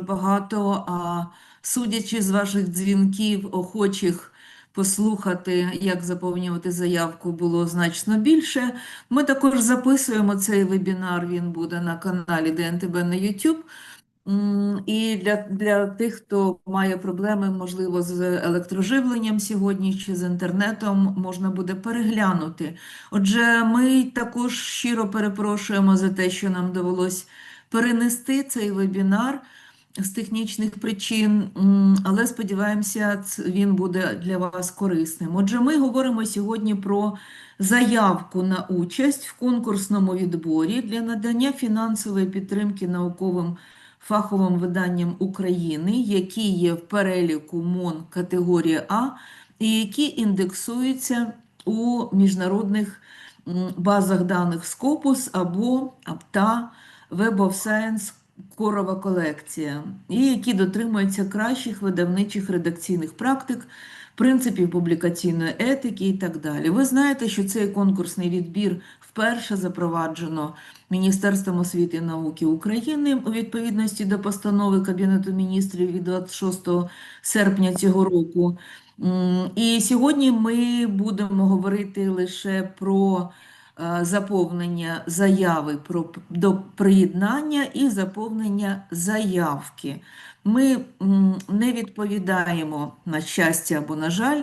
багато. А судячи з ваших дзвінків, охочих послухати, як заповнювати заявку, було значно більше. Ми також записуємо цей вебінар. Він буде на каналі ДНТБ на YouTube. І для, для тих, хто має проблеми, можливо, з електроживленням сьогодні чи з інтернетом, можна буде переглянути. Отже, ми також щиро перепрошуємо за те, що нам довелось перенести цей вебінар з технічних причин, але сподіваємося, він буде для вас корисним. Отже, ми говоримо сьогодні про заявку на участь в конкурсному відборі для надання фінансової підтримки науковим фаховим виданням України, які є в переліку МОН категорія А і які індексуються у міжнародних базах даних Scopus або АПТА, Web of Science Корова колекція, і які дотримуються кращих видавничих редакційних практик, принципів публікаційної етики і так далі. Ви знаєте, що цей конкурсний відбір вперше запроваджено Міністерством освіти і науки України у відповідності до постанови Кабінету міністрів від 26 серпня цього року. І сьогодні ми будемо говорити лише про заповнення заяви про до приєднання і заповнення заявки. Ми не відповідаємо на щастя або на жаль,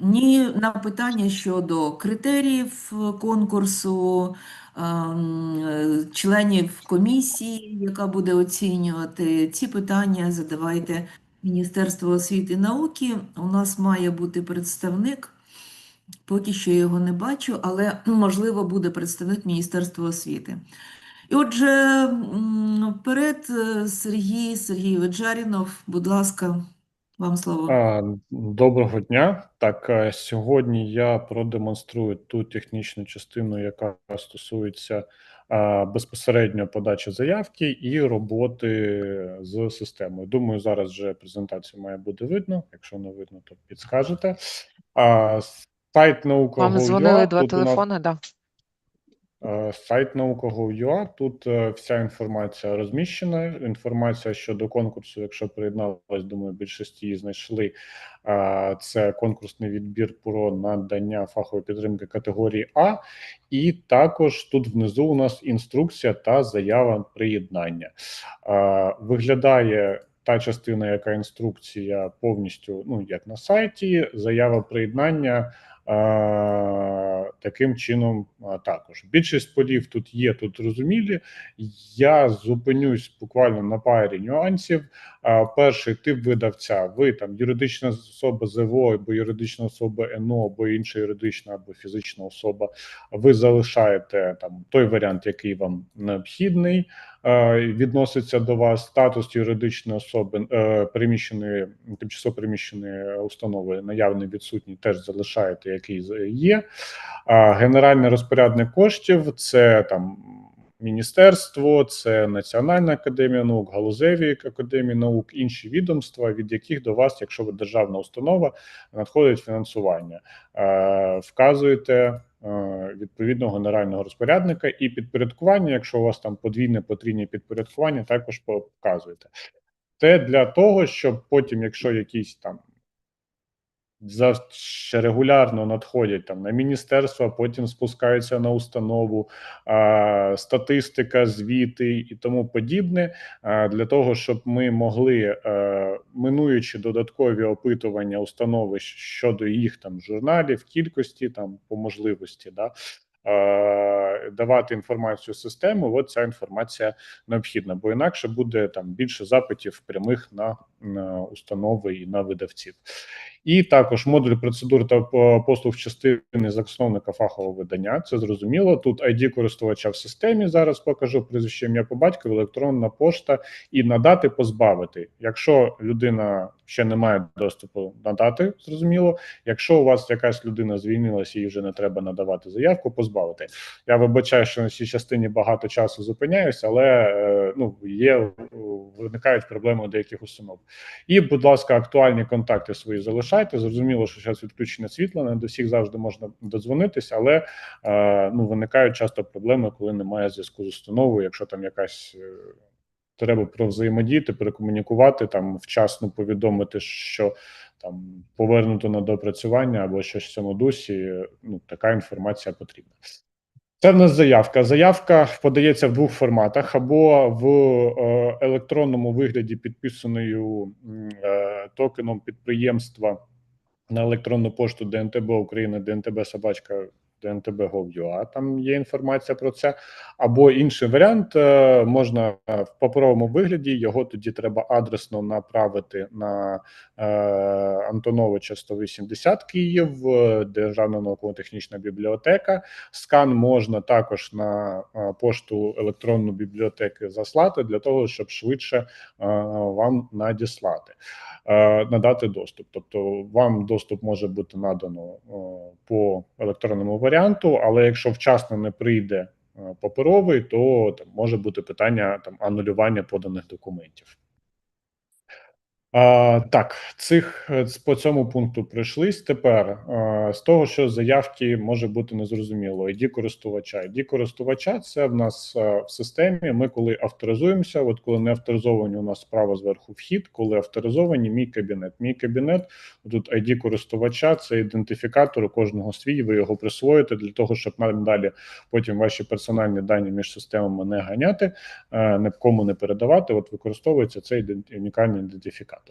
ні на питання щодо критеріїв е, конкурсу, е, членів комісії, яка буде оцінювати. Ці питання задавайте Міністерству освіти і науки. У нас має бути представник. Поки що його не бачу, але можливо буде представник Міністерства освіти. І отже, вперед, е, Сергій Сергійович Жарінов, будь ласка, вам слово. Доброго дня. Так, е, сьогодні я продемонструю ту технічну частину, яка стосується безпосередньо подачі заявки і роботи з системою. Думаю, зараз вже презентацію має бути видно. Якщо не видно, то підскажете. Сайт наука Вам дзвонили два телефони, да. Е, Сайт наука.gov.ua, тут е, вся інформація розміщена. Інформація щодо конкурсу, якщо приєдналась, думаю, більшості її знайшли. Е, Це конкурсний відбір про надання фахової підтримки категорії А, і також тут внизу у нас інструкція та заява приєднання. Виглядає та частина, яка інструкція повністю, ну як на сайті, заява приєднання. Е, Таким чином, також більшість полів тут є, тут зрозумілі. Я зупинюсь буквально на парі нюансів. Перший тип видавця. Ви там юридична особа ЗВО, або юридична особа НО, або інша юридична або фізична особа. Ви залишаєте там той варіант, який вам необхідний. Е, Відноситься до вас статус юридичної особи е, переміщеної тимчасово переміщеної установи, наявний відсутній, теж залишаєте, який є. Генеральний розпорядник коштів це там міністерство, це Національна академія наук, галузеві академії наук, інші відомства, від яких до вас, якщо ви державна установа, надходить фінансування. Е, Вказуєте відповідного генерального розпорядника і підпорядкування, якщо у вас там подвійне потрійне підпорядкування, також показуєте. Це для того, щоб потім, якщо якісь там за регулярно надходять там на міністерство, потім спускаються на установу, а, статистика, звіти і тому подібне. а, Для того, щоб ми могли, е, минуючи додаткові опитування установи щодо їх там журналів, кількості там по можливості, да. Давати інформацію систему, от ця інформація необхідна, бо інакше буде там більше запитів прямих на, на установи і на видавців. І також модуль процедур та по- послуг частини засновника фахового видання. Це зрозуміло. Тут ID користувача в системі. Зараз покажу прізвище ім'я по батькові, електронна пошта і надати позбавити. Якщо людина ще не має доступу надати, зрозуміло. Якщо у вас якась людина звільнилася і вже не треба надавати заявку, позбавити. Я вибачаю, що на цій частині багато часу зупиняюся, але е, ну є е, виникають проблеми у деяких установ. І, будь ласка, актуальні контакти свої залишайте. Зрозуміло, що зараз відключення світла, не до всіх завжди можна додзвонитися, але е, ну виникають часто проблеми, коли немає зв'язку з установою, якщо там якась. е, треба про взаємодіяти, перекомунікувати, там вчасно повідомити, що там повернуто на допрацювання або щось в цьому дусі. Ну, така інформація потрібна. Це в нас заявка. Заявка подається в двох форматах: або в е, електронному вигляді, підписаною е, токеном підприємства на електронну пошту ДНТБ України, ДНТБ собачка ДНТБ.gov.ua, там є інформація про це. Або інший варіант е, можна в паперовому вигляді. Його тоді треба адресно направити на е, Антоновича 180 Київ, е, Державна науково-технічна бібліотека. Скан можна також на е, пошту електронну бібліотеки заслати для того, щоб швидше е, вам надіслати, надати доступ. Тобто вам доступ може бути надано по електронному варіанту, але якщо вчасно не прийде е, паперовий, то там може бути питання там анулювання поданих документів. Так, цих е, по цьому пункту пройшлись. Тепер е, з того, що заявки може бути незрозуміло. ID користувача. ID користувача це в нас е, в системі. Ми коли авторизуємося, от коли не авторизовані, у нас справа зверху вхід, коли авторизовані, мій кабінет. Мій кабінет тут ID користувача, це ідентифікатор у кожного свій. Ви його присвоїте для того, щоб нам далі потім ваші персональні дані між системами не ганяти, е, ні не передавати. От використовується цей унікальний ідентифікатор.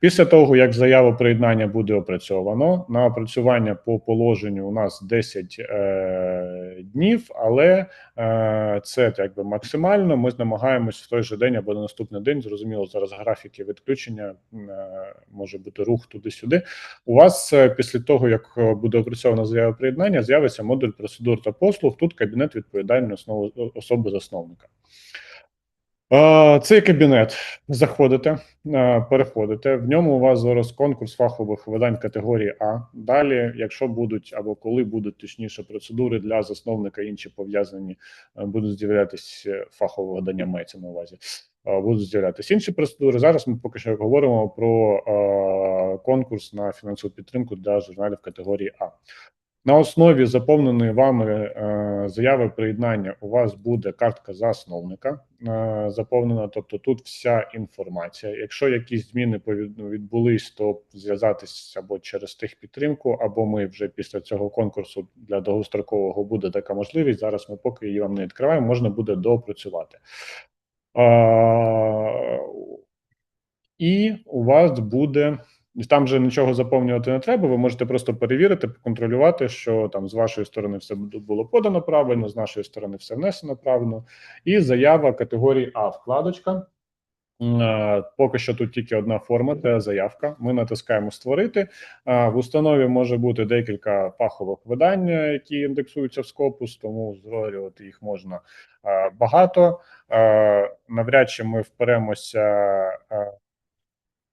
Після того, як заяву приєднання буде опрацьовано, на опрацювання по положенню у нас 10 е, днів, але е, це якби максимально. Ми намагаємось в той же день або на наступний день. Зрозуміло, зараз графіки відключення е, може бути рух туди-сюди. У вас е, після того, як е, буде опрацьована заява приєднання, з'явиться модуль процедур та послуг. Тут кабінет відповідальної основи особи засновника. Е, Цей кабінет заходите, е, переходите. В ньому у вас зараз конкурс фахових видань категорії А. Далі, якщо будуть або коли будуть точніше процедури для засновника, інші пов'язані, е, будуть з'являтися фахове видання, мається на увазі. е, Будуть з'являтися інші процедури. Зараз ми поки що говоримо про е, конкурс на фінансову підтримку для журналів категорії А. На основі заповненої вами е, заяви приєднання у вас буде картка засновника е, заповнена. Тобто тут вся інформація. Якщо якісь зміни відбулись, то зв'язатись або через техпідтримку, або ми вже після цього конкурсу для довгострокового буде така можливість. Зараз ми поки її вам не відкриваємо, можна буде доопрацювати. Е, і у вас буде. Там же нічого заповнювати не треба. Ви можете просто перевірити, поконтролювати, що там з вашої сторони все бу- було подано правильно, з нашої сторони все внесено правильно. І заява категорії А вкладочка. Е, Поки що тут тільки одна форма це заявка. Ми натискаємо створити. Е, В установі може бути декілька фахових видань, е, які індексуються в Scopus, тому створювати їх можна багато. Навряд чи ми вперемося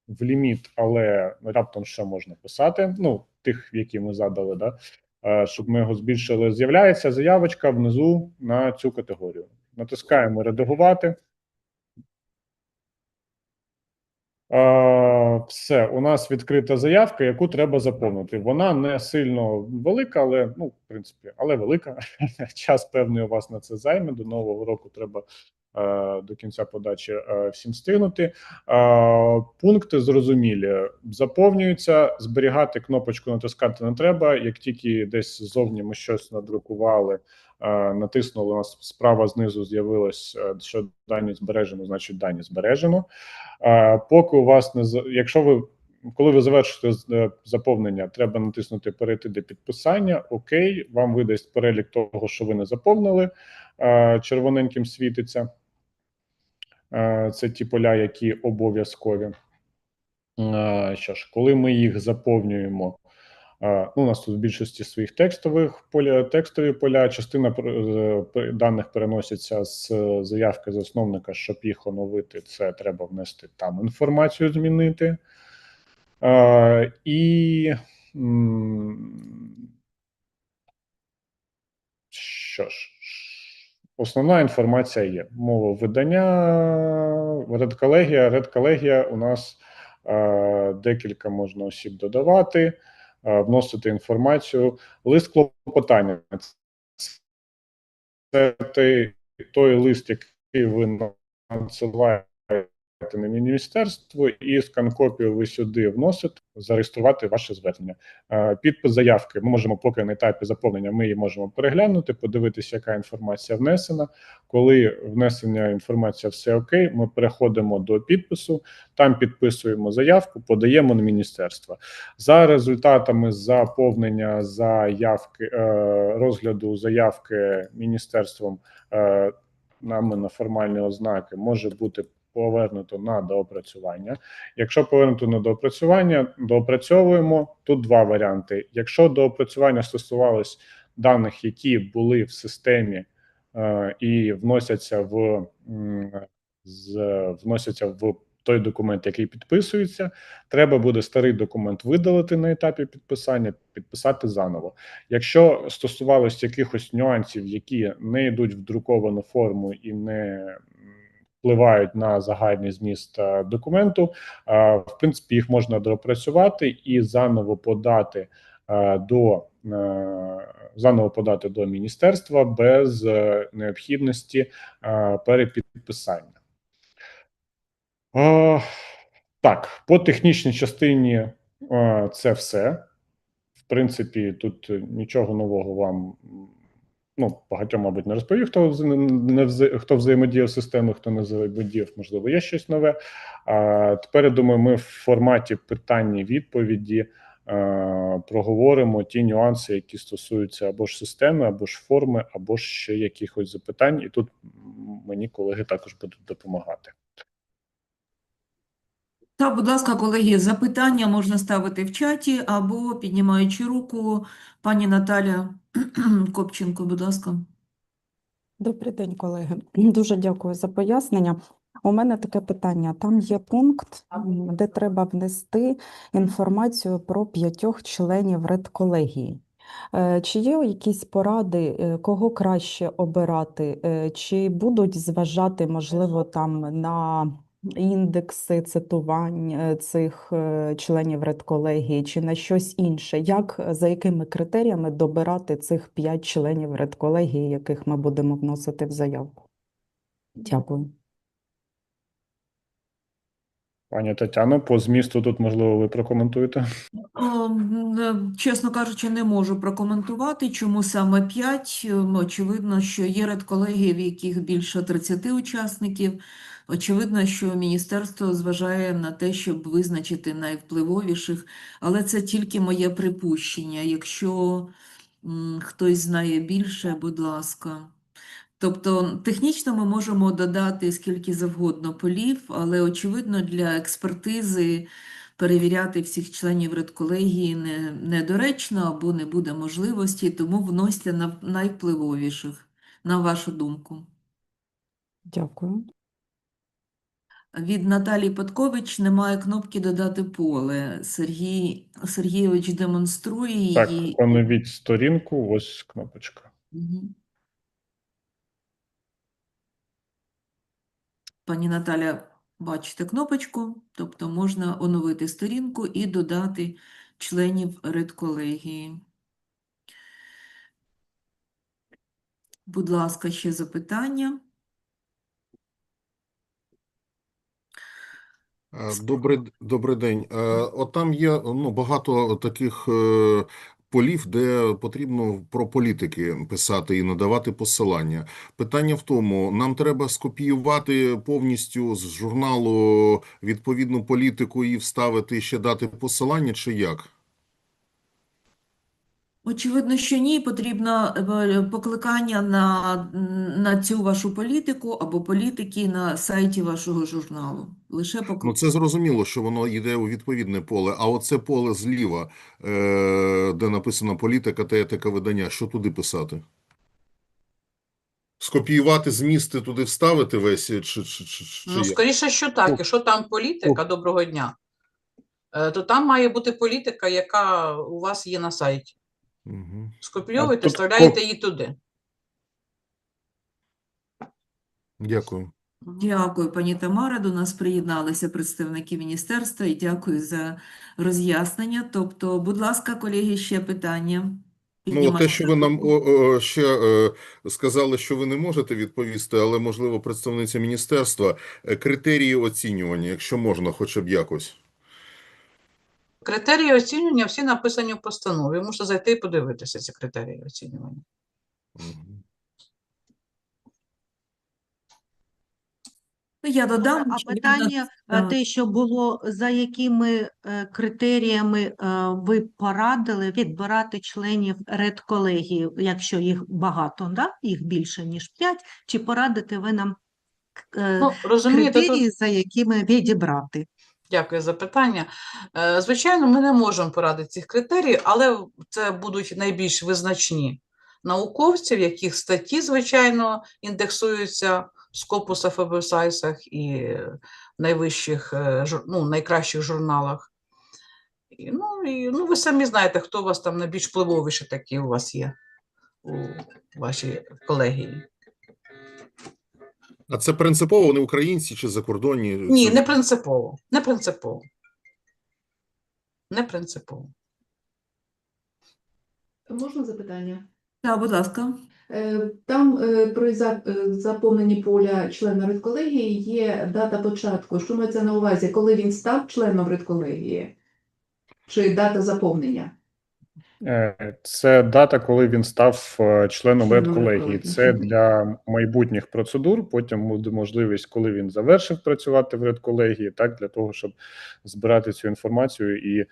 в ліміт, але раптом що можна писати. Ну, тих, які ми задали, да? Е, щоб ми його збільшили. З'являється заявочка внизу на цю категорію. Натискаємо редагувати. Е, Все, у нас відкрита заявка, яку треба заповнити. Вона не сильно велика, але ну, в принципі, але велика. Час певний у вас на це займе. До нового року треба до кінця подачі е, всім стигнути. Е, Пункти зрозумілі. Заповнюються, зберігати кнопочку натискати не треба. Як тільки десь ззовні ми щось надрукували, е, натиснули, у нас справа знизу з'явилось, е, що дані збережено, значить дані збережено. Е, Поки у вас не якщо ви коли ви завершите е, заповнення, треба натиснути перейти до підписання. Окей, вам видасть перелік того, що ви не заповнили. е, Червоненьким світиться. Е, Це ті поля, які обов'язкові. Що ж, коли ми їх заповнюємо, ну, у нас тут в більшості своїх текстових поля, текстові поля, частина даних переноситься з заявки засновника, щоб їх оновити. Це треба внести там інформацію, змінити. Е, І що ж, основна інформація є. Мова видання, редколегія. Редколегія у нас е, декілька можна осіб додавати, е, вносити інформацію. Лист клопотання. Це той, той лист, який ви надсилаєте на міністерство, і скан-копію ви сюди вносите, зареєструвати ваше звернення. Е, Підпис заявки ми можемо поки на етапі заповнення. Ми її можемо переглянути, подивитися, яка інформація внесена. Коли внесення інформація все окей, ми переходимо до підпису. Там підписуємо заявку, подаємо на міністерство. За результатами заповнення заявки е, розгляду заявки міністерством е, нами на формальні ознаки може бути повернуто на доопрацювання. Якщо повернуто на доопрацювання, доопрацьовуємо. Тут два варіанти. Якщо доопрацювання стосувалось даних, які були в системі е, і вносяться в з вносяться в той документ, який підписується, треба буде старий документ видалити на етапі підписання, підписати заново. Якщо стосувалось якихось нюансів, які не йдуть в друковану форму і не впливають на загальний зміст е, документу, е, в принципі, їх можна доопрацювати і заново подати е, до заново подати до міністерства без необхідності перепідписання. Так, по технічній частині це все. В принципі, тут нічого нового вам ну, багатьом, мабуть, не розповів, хто не вза- хто взаємодіяв з системи, хто не взаємодіяв, можливо, є щось нове. А тепер я думаю, ми в форматі питання відповіді е, проговоримо ті нюанси, які стосуються або ж системи, або ж форми, або ж ще якихось запитань. І тут мені колеги також будуть допомагати. Та, будь ласка, колеги, запитання можна ставити в чаті або піднімаючи руку. Пані Наталя Копченко, будь ласка. Добрий день, колеги. Дуже дякую за пояснення. У мене таке питання. Там є пункт, де треба внести інформацію про п'ятьох членів редколегії. Е, Чи є якісь поради, е, кого краще обирати? Е, Чи будуть зважати, можливо, там на індекси цитувань е, цих е, членів редколегії, чи на щось інше? Як, за якими критеріями добирати цих п'ять членів редколегії, яких ми будемо вносити в заявку? Дякую. Пані Тетяно, по змісту тут, можливо, ви прокоментуєте. Ем, е, Чесно кажучи, не можу прокоментувати, чому саме 5. Очевидно, що є редколегії, в яких більше 30 учасників. Очевидно, що міністерство зважає на те, щоб визначити найвпливовіших, але це тільки моє припущення. Якщо хтось знає більше, будь ласка. Тобто технічно ми можемо додати скільки завгодно полів, але очевидно для експертизи перевіряти всіх членів редколегії не, недоречно або не буде можливості, тому вносьте на найвпливовіших, на вашу думку. Дякую. Від Наталії Поткович немає кнопки додати поле. Сергій Сергійович демонструє Так, її. поновіть сторінку, ось кнопочка. Мгм. Пані Наталя, бачите кнопочку, тобто можна оновити сторінку і додати членів редколегії. Будь ласка, ще запитання. Добрий, добрий день. Е, От там є ну, багато таких е, полів, де потрібно про політики писати і надавати посилання. Питання в тому, нам треба скопіювати повністю з журналу відповідну політику і вставити ще дати посилання, чи як? Очевидно, що ні, потрібно е, покликання на, на цю вашу політику або політики на сайті вашого журналу. Лише Ну, покликання. це зрозуміло, що воно йде у відповідне поле, а оце поле зліва, е, де написано політика та етика видання, що туди писати? Скопіювати змісти туди вставити весь, чи, чи, чи, чи Ну, як? скоріше, що так. Якщо там політика, доброго дня, е, то там має бути політика, яка у вас є на сайті. Мгм. Скопійовуєте, тут вставляєте її туди. Дякую. Дякую, пані Тамара. До нас приєдналися представники міністерства і дякую за роз'яснення. Тобто, будь ласка, колеги, ще питання. Ну, те, що ви нам о, о, ще е, сказали, що ви не можете відповісти, але можливо представниця міністерства, е, критерії оцінювання, якщо можна, хоча б якось. Критерії оцінювання всі написані в постанові. Можете зайти і подивитися ці критерії оцінювання. Я додам, А питання, е, те, що було, за якими е, критеріями е, ви порадили відбирати членів редколегії, якщо їх багато, да? їх більше, ніж 5, чи порадите ви нам Ну, розумієте, тут критерії, за якими відібрати? Дякую за питання. Е, Звичайно, ми не можемо порадити цих критерій, але це будуть найбільш визначні науковці, в яких статті, звичайно, індексуються в і Websites і найвищих, е, ну, найкращих журналах. І, ну, і, ну, ви самі знаєте, хто у вас там найбільш впливовіші такі у вас є у вашій колегії. А це принципово вони українці чи закордонні? Ні, не принципово. Не принципово. Не принципово. Можна запитання? Так, будь ласка. Е, Там е, при е, заповненні поля члена редколегії є дата початку. Що мається на увазі, коли він став членом редколегії? Чи дата заповнення? Е, Це дата, коли він став е, членом редколегії. Це для майбутніх процедур. Потім буде можливість, коли він завершив працювати в редколегії, так для того, щоб збирати цю інформацію і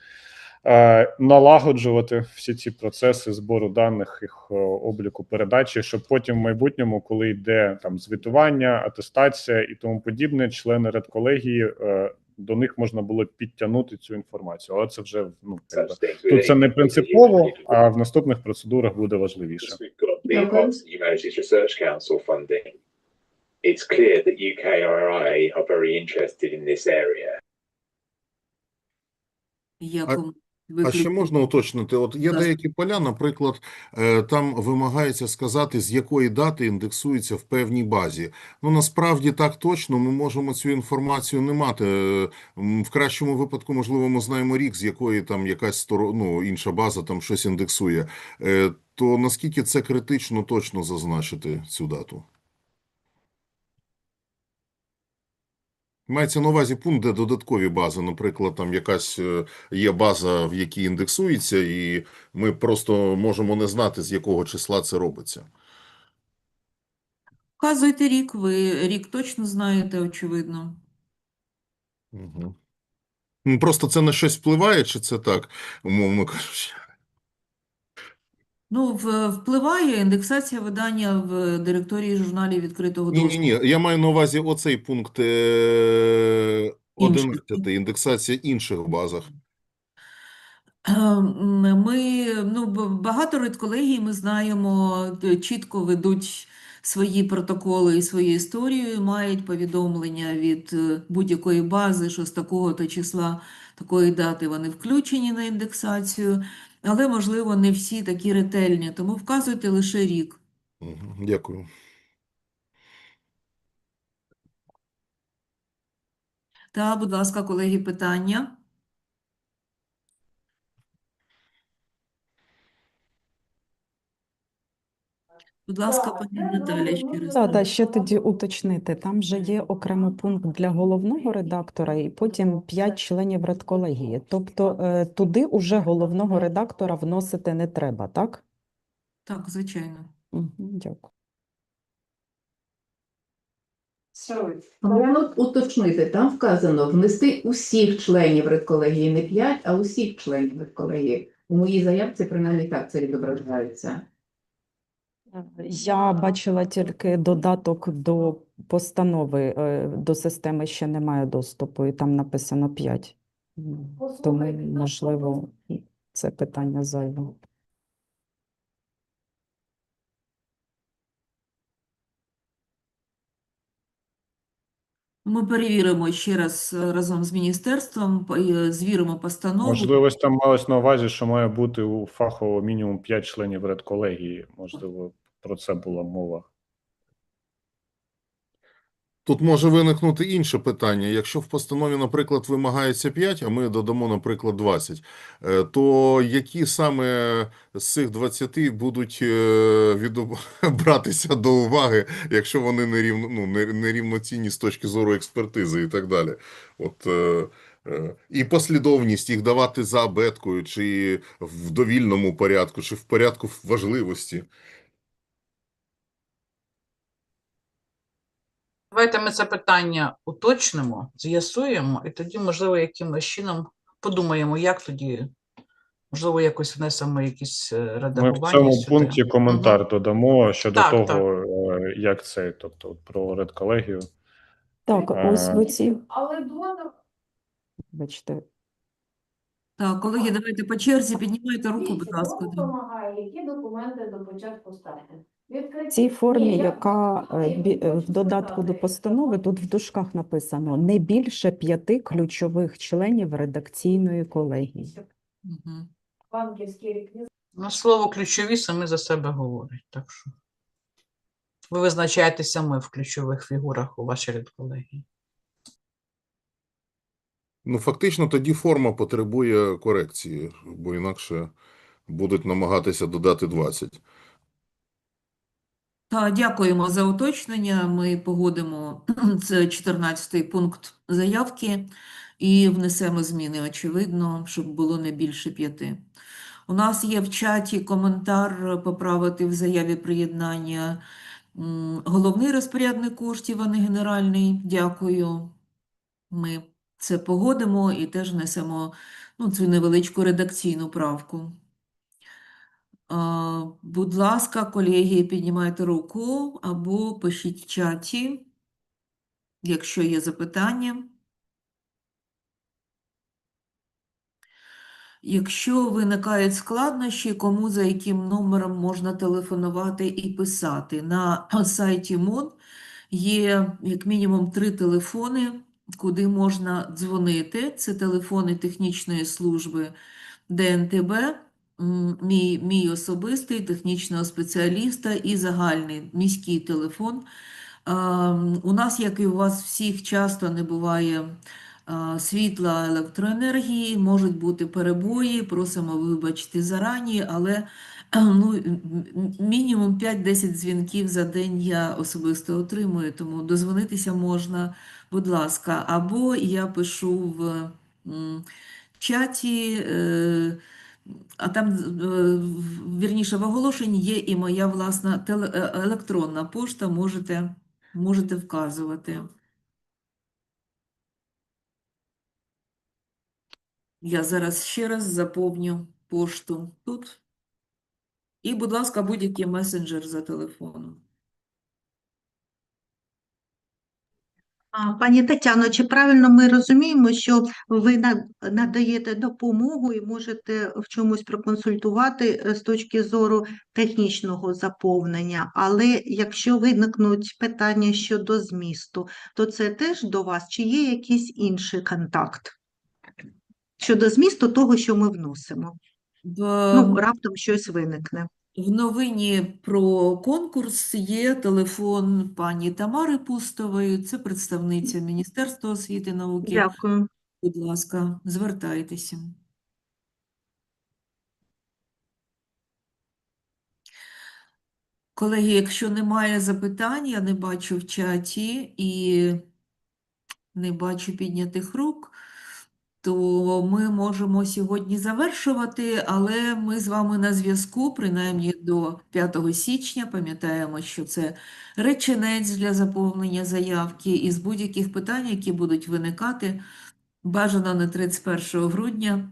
е, налагоджувати всі ці процеси збору даних, їх е, обліку, передачі, щоб потім в майбутньому, коли йде там звітування, атестація і тому подібне, члени редколегії. е, До них можна було підтягнути цю інформацію, але це вже ну Тут це не принципово, а в наступних процедурах буде важливіше. It's clear that UKRI are very interested in this area. А ще можна уточнити? От є Так. деякі поля, наприклад, е, там вимагається сказати, з якої дати індексується в певній базі. Ну насправді так точно ми можемо цю інформацію не мати. Е, В кращому випадку, можливо, ми знаємо рік, з якої там якась сторо- ну, інша база там щось індексує. Е, То наскільки це критично точно зазначити цю дату? Мається на увазі пункт, де додаткові бази, наприклад, там якась е, є база, в якій індексується, і ми просто можемо не знати, з якого числа це робиться. Вказуйте рік, ви рік точно знаєте, очевидно. Угу. Просто це на щось впливає, чи це так, умовно кажучи? Ну, в- впливає індексація видання в директорії журналів відкритого Ні, ні, доступу. ні. Я маю на увазі оцей пункт е, Інший. 11, індексація інших базах. Ем, Ми, ну, б- багато редколегій, ми знаємо, д- чітко ведуть свої протоколи і свою історію, і мають повідомлення від е, будь-якої бази, що з такого-то числа, такої дати вони включені на індексацію, але, можливо, не всі такі ретельні, тому вказуйте лише рік. Дякую. Та, будь ласка, колеги, питання? Будь ласка, пані Наталя, ще раз. Так, да, ще тоді уточнити. Там же є окремий пункт для головного редактора і потім 5 членів редколегії. Тобто е, туди уже головного редактора вносити не треба, так? Так, звичайно. Угу, дякую. Але ну, уточнити, там вказано внести усіх членів редколегії, не 5, а усіх членів редколегії. У моїй заявці принаймні так це відображається. Я бачила тільки додаток до постанови, е, до системи ще немає доступу, і там написано 5. Тому, можливо, це питання зайве. Ми перевіримо ще раз е, разом з міністерством, звіримо постанову. Можливо, там малось на увазі, що має бути у фахово мінімум 5 членів редколегії. Можливо, про це була мова. Тут може виникнути інше питання. Якщо в постанові, наприклад, вимагається 5, а ми додамо, наприклад, 20, е, то які саме з цих 20 будуть е, відоб... братися до уваги, якщо вони нерівно, ну, нерівноцінні з точки зору експертизи і так далі? От, е, і послідовність їх давати за абеткою, чи в довільному порядку, чи в порядку важливості. Давайте ми це питання уточнимо, з'ясуємо, і тоді, можливо, якимось чином подумаємо, як тоді, можливо, якось внесемо якісь е, Ми в цьому сюди. пункті коментар додамо щодо Так, того, е, як це, тобто про редколегію. Так, ось Е, в ці. Але два Бачите, Так, колеги, давайте по черзі піднімайте руку, будь ласка. кому вимагає, які документи до початку старту. В цій формі, яка е, е, в додатку до постанови, тут в дужках написано не більше п'яти ключових членів редакційної колегії. Банківські. Ну, слово ключові саме за себе говорить. Так що ви визначаєте саме в ключових фігурах у вашій редколегії. Ну, фактично, тоді форма потребує корекції, бо інакше будуть намагатися додати 20. Так, дякуємо за уточнення. Ми погодимо це 14-й пункт заявки і внесемо зміни, очевидно, щоб було не більше п'яти. У нас є в чаті коментар поправити в заяві приєднання головний розпорядник коштів, а не генеральний. Дякую. Ми це погодимо і теж внесемо ну, цю невеличку редакційну правку. Будь ласка, колеги, піднімайте руку або пишіть в чаті, якщо є запитання. Якщо виникають складнощі, кому за яким номером можна телефонувати і писати. На сайті МОН є як мінімум три телефони, куди можна дзвонити. Це телефони технічної служби ДНТБ, мій, мій особистий технічного спеціаліста і загальний міський телефон. Ем, У нас, як і у вас всіх, часто не буває світла, електроенергії, можуть бути перебої, просимо вибачити зарані, але ну, м- м- мінімум 5-10 дзвінків за день я особисто отримую, тому дозвонитися можна, будь ласка. Або я пишу в чаті, е, а там, е, вірніше, в оголошенні є і моя власна е, електронна пошта, можете, можете вказувати. Я зараз ще раз заповню пошту тут. І, будь ласка, будь-який месенджер за телефоном. Пані Тетяно, чи правильно ми розуміємо, що ви надаєте допомогу і можете в чомусь проконсультувати е, з точки зору технічного заповнення, але якщо виникнуть питання щодо змісту, то це теж до вас, чи є якийсь інший контакт щодо змісту того, що ми вносимо? В, Ну, раптом щось виникне. В новині про конкурс є телефон пані Тамари Пустової, це представниця Міністерства освіти і науки. Дякую. Будь ласка, звертайтеся. Колеги, якщо немає запитань, я не бачу в чаті і не бачу піднятих рук, то ми можемо сьогодні завершувати, але ми з вами на зв'язку, принаймні до 5 січня. Пам'ятаємо, що це реченець для заповнення заявки і з будь-яких питань, які будуть виникати, бажано не 31 грудня.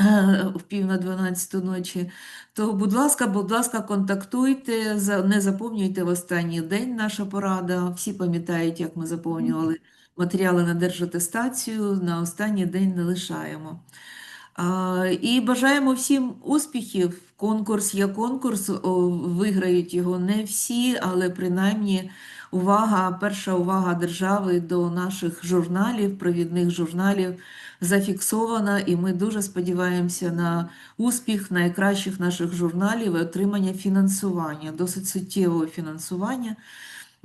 е, В пів на 12 ночі, то, будь ласка, будь ласка, контактуйте, не заповнюйте в останній день наша порада. Всі пам'ятають, як ми заповнювали матеріали на держатестацію, на останній день не лишаємо. І бажаємо всім успіхів. Конкурс є конкурс, виграють його не всі, але принаймні увага, перша увага держави до наших журналів, провідних журналів зафіксована, і ми дуже сподіваємося на успіх найкращих наших журналів і отримання фінансування, досить суттєвого фінансування.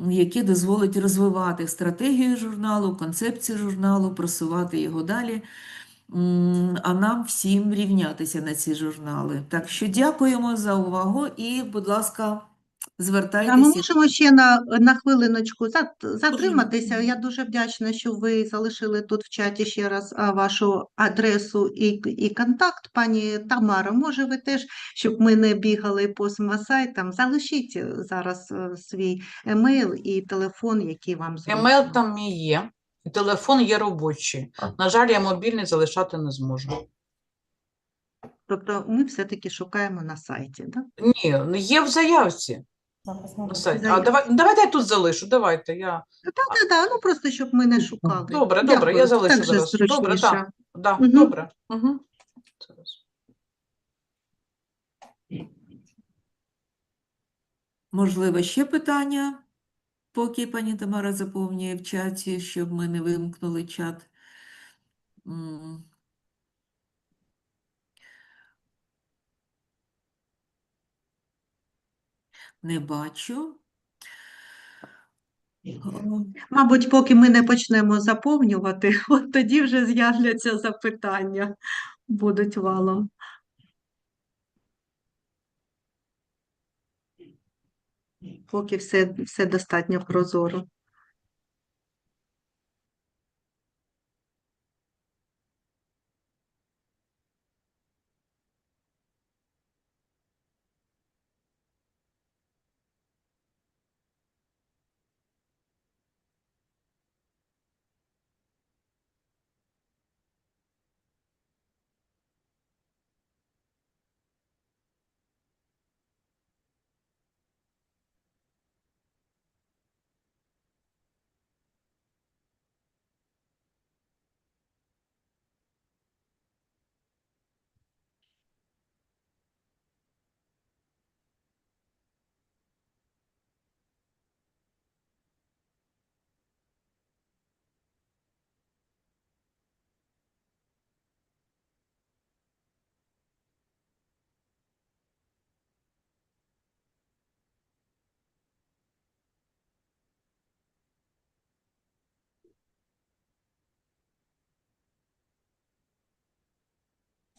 Які дозволить розвивати стратегію журналу, концепцію журналу, просувати його далі. А нам всім рівнятися на ці журнали. Так що дякуємо за увагу і, будь ласка, А ми можемо ще на, на хвилиночку затриматися. Я дуже вдячна, що ви залишили тут в чаті ще раз вашу адресу і, і контакт. Пані Тамара, може ви теж, щоб ми не бігали по сайтам, залишіть е, зараз е, свій емейл і телефон, який вам Емейл зручно. там мій є, і телефон є робочий. На жаль, я мобільний залишати не зможу. Тобто ми все-таки шукаємо на сайті. Да? Ні, ну, є в заявці на сайті. А Заявці. давай, давайте я тут залишу. Давайте я. Так, так, так, ну просто щоб ми не шукали. Добре, добре, я Дякую, залишу так же зараз. Добре, зручніше. так. Да, Мгм. добре. Угу. Зараз. Можливо, ще питання, поки пані Тамара заповнює в чаті, щоб ми не вимкнули чат. М. Не бачу. Мабуть, поки ми не почнемо заповнювати, от тоді вже з'являться запитання, будуть валом. Поки все, все достатньо прозоро.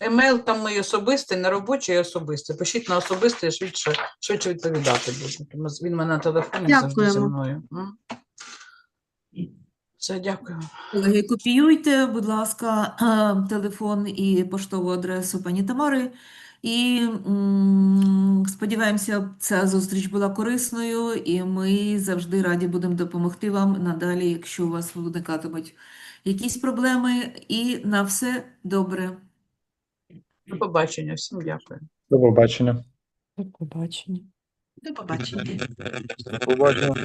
Емейл там мій особистий, не робочий, а особистий. Пишіть на особистий, я швидше, швидше відповідати буду. Тому Він мене на телефоні завжди зі мною. М. Все, дякую. Колеги, копіюйте, будь ласка, телефон і поштову адресу пані Тамари. І м, сподіваємося, ця зустріч була корисною, і ми завжди раді будемо допомогти вам надалі, якщо у вас виникатимуть якісь проблеми. І на все добре. До побачення. Всім дякую. До побачення. До побачення. До побачення. Побачимо.